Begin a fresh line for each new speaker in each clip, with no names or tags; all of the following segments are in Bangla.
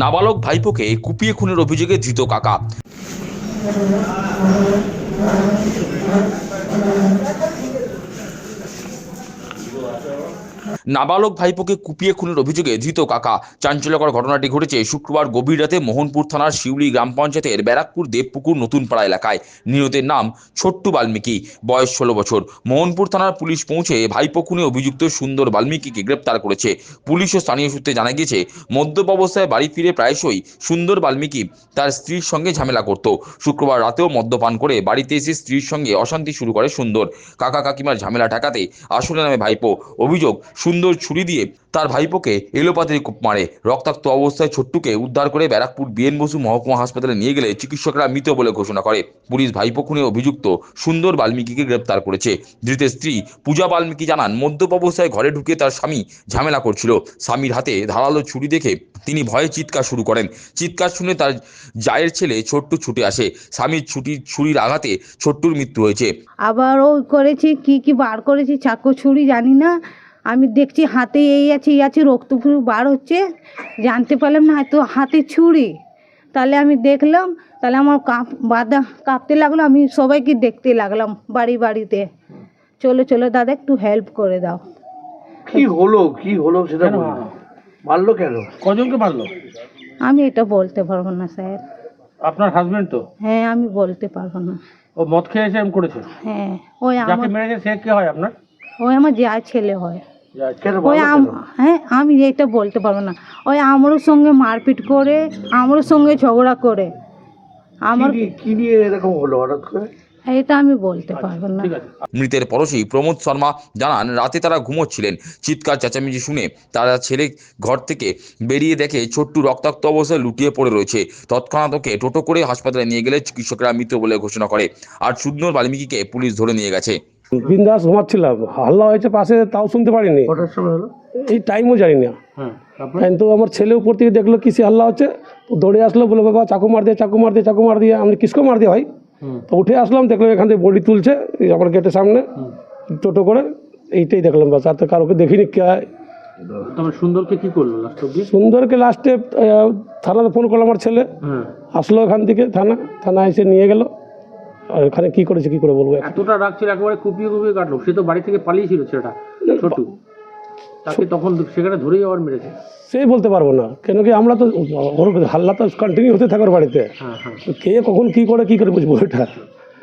নাবালক ভাইপোকে কুপিয়ে খুনের অভিযোগে ধৃত কাকা। নাবালক ভাইপোকে কুপিয়ে খুনের অভিযোগে ধৃত কাকা। চাঞ্চল্যকর ঘটনাটি ঘটেছে শুক্রবার গভীর রাতে মোহনপুর থানার শিউলি গ্রাম পঞ্চায়েতের ব্যারাকপুর দেবপুকুর নতুনপাড়া এলাকায়। নিহতের নাম ছোট্টু বাল্মীকি, বয়স ষোলো বছর। মোহনপুর থানার পুলিশ পৌঁছে ভাইপো খুনে অভিযুক্ত সুন্দর বাল্মীকিকে গ্রেপ্তার করেছে। পুলিশ ও স্থানীয় সূত্রে জানা গিয়েছে, মদ্যপ অবস্থায় বাড়ি ফিরে প্রায়শই সুন্দর বাল্মীকি তার স্ত্রীর সঙ্গে ঝামেলা করত। শুক্রবার রাতেও মদ্যপান করে বাড়িতে এসে স্ত্রীর সঙ্গে অশান্তি শুরু করে সুন্দর। কাকা কাকিমার ঝামেলা ঠেকাতে আসলে নামে ভাইপো। অভিযোগ সুন্দর ছুরি দিয়ে তার ভাইপোকে এলোপাতারি মারে। রক্তাক্ত অবস্থায় ছোট্টুকে উদ্ধার করে ব্যারাকপুর বিএন বসু মহকুমা হাসপাতালে নিয়ে গেলে চিকিৎসকরা মৃত বলে ঘোষণা করে। পুলিশ ভাইপো খুনে অভিযুক্ত সুন্দর বাল্মীকিকে গ্রেপ্তার করেছে। ধৃতের স্ত্রী পূজা বাল্মীকি জানান, মদ্যপ অবস্থায় ঘরে ঢুকে তার স্বামী ঝামেলা করছিল। স্বামীর হাতে ধারালো ছুরি দেখে তিনি ভয়ে চিৎকার শুরু করেন। চিৎকার শুনে তার জায়ের ছেলে ছোট্টু ছুটে আসে। স্বামীর ছুটির ছুরির আঘাতে ছোট্টুর মৃত্যু হয়েছে।
আবারও করেছি, কি কি বার করেছি, চাকু, ছুরি জানি না। আমি দেখছি হাতে এই আছে এই আছে রক্ত পুরো বার হচ্ছে জানতে পারলাম না হয়তো হাতে ছুরি। তাহলে আমি দেখলাম তাহলে আমার কাঁপ বাদা কাঁপতে লাগল আমি সবাইকে দেখতে লাগলাম বাড়ি বাড়িতে। চলো চলো দাদা একটু হেল্প করে দাও।
কি হলো কি হলো সেটা মারলো কেন?
কজনকে মারলো
আমি এটা বলতে পারব না স্যার।
আপনার হাজবেন্ড তো?
হ্যাঁ আমি বলতে পারব না।
ও মদ খেয়ে এসে এরম করেছে?
হ্যাঁ ওই
যাকে
আমার
মেরেছে সে কে হয় আপনার?
ওই আমার যা ছেলে হয়। ওই? হ্যাঁ আমি এটা বলতে পারব না। ওই আমারও সঙ্গে মারপিট করে আমারও সঙ্গে ঝগড়া করে। আমার
কি নিয়ে এরকম হলো হঠাৎ করে?
এটা আমি বলতে পারব না।
মৃতের পরশী প্রমোদ শর্মা জানান রাতে তারা ঘুমোচ্ছিলেন। চিৎকার চেঁচামেচি শুনে তারা ছেলে ঘর থেকে বেরিয়ে দেখে ছোট্টু রক্তাক্ত অবস্থায় লুটিয়ে পড়ে রয়েছে। তৎক্ষণাৎ ওকে টোটো করে হাসপাতালে নিয়ে গেলে চিকিৎসকরা মৃত বলে ঘোষণা করে আর সুন্দর বাল্মীকিকে পুলিশ ধরে নিয়ে গেছে।
বিন্দাস ঘুমাচ্ছিলাম। হাল্লা হয়েছে পাশে তাও শুনতে পারিনি। এই টাইমও জানি না
হ্যাঁ
কিন্তু আমার ছেলে উপর থেকে দেখল কিসে হাল্লা হচ্ছে। দৌড়ে আসলো বলে বাবা চাকু মার দিয়ে চাকু মার দিয়ে চাকু মার দিয়ে আমি কিসকো মার দিয়ে
হুম।
তো উঠে আসলাম দেখলাম এখান থেকে বডি তুলছে আমার গেটের সামনে টোটো করে এইটাই দেখলাম বাস আর তো কারোকে দেখিনি কে
সুন্দরকে কি করল
সুন্দরকে লাস্টে থানাতে ফোন করল আমার ছেলে।
হ্যাঁ।
আসলো এখান থেকে থানা থানা এসে নিয়ে গেল। আর এখানে কি করেছে কি করে বলব?
এতটা রাগ ছিল একেবারে কুপিয়ে কুপিয়ে কাটলো। সে তো বাড়ি থেকে পালিয়েছিল ছেলেটা ছোটু তাকে তখন সেখানে ধরেই আবার মেরেছে।
সেই বলতে পারব না। কেন কি আমরা তো ওর হাল্লা তো কন্টিনিউ হতে থাকার বাড়িতে।
হ্যাঁ হ্যাঁ।
কে কখন কি করে কি করে বুঝব এটা?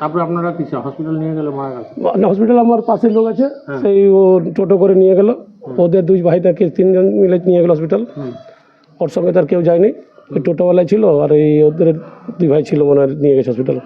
তারপরে আপনারা কি হসপিটাল নিয়ে গেল মারা গেল?
হসপিটাল আমার পাশের লোক আছে। সেই ও টোটো করে নিয়ে গেল। ওদের দুই ভাইটাকে তিনজন মিলে নিয়ে গেল হসপিটাল ওর সঙ্গে তার কেউ যায়নি। ওই টোটোওয়ালাই ছিল আর এই ওদের দুই ভাই ছিল মনে হয় নিয়ে গেছে হসপিটাল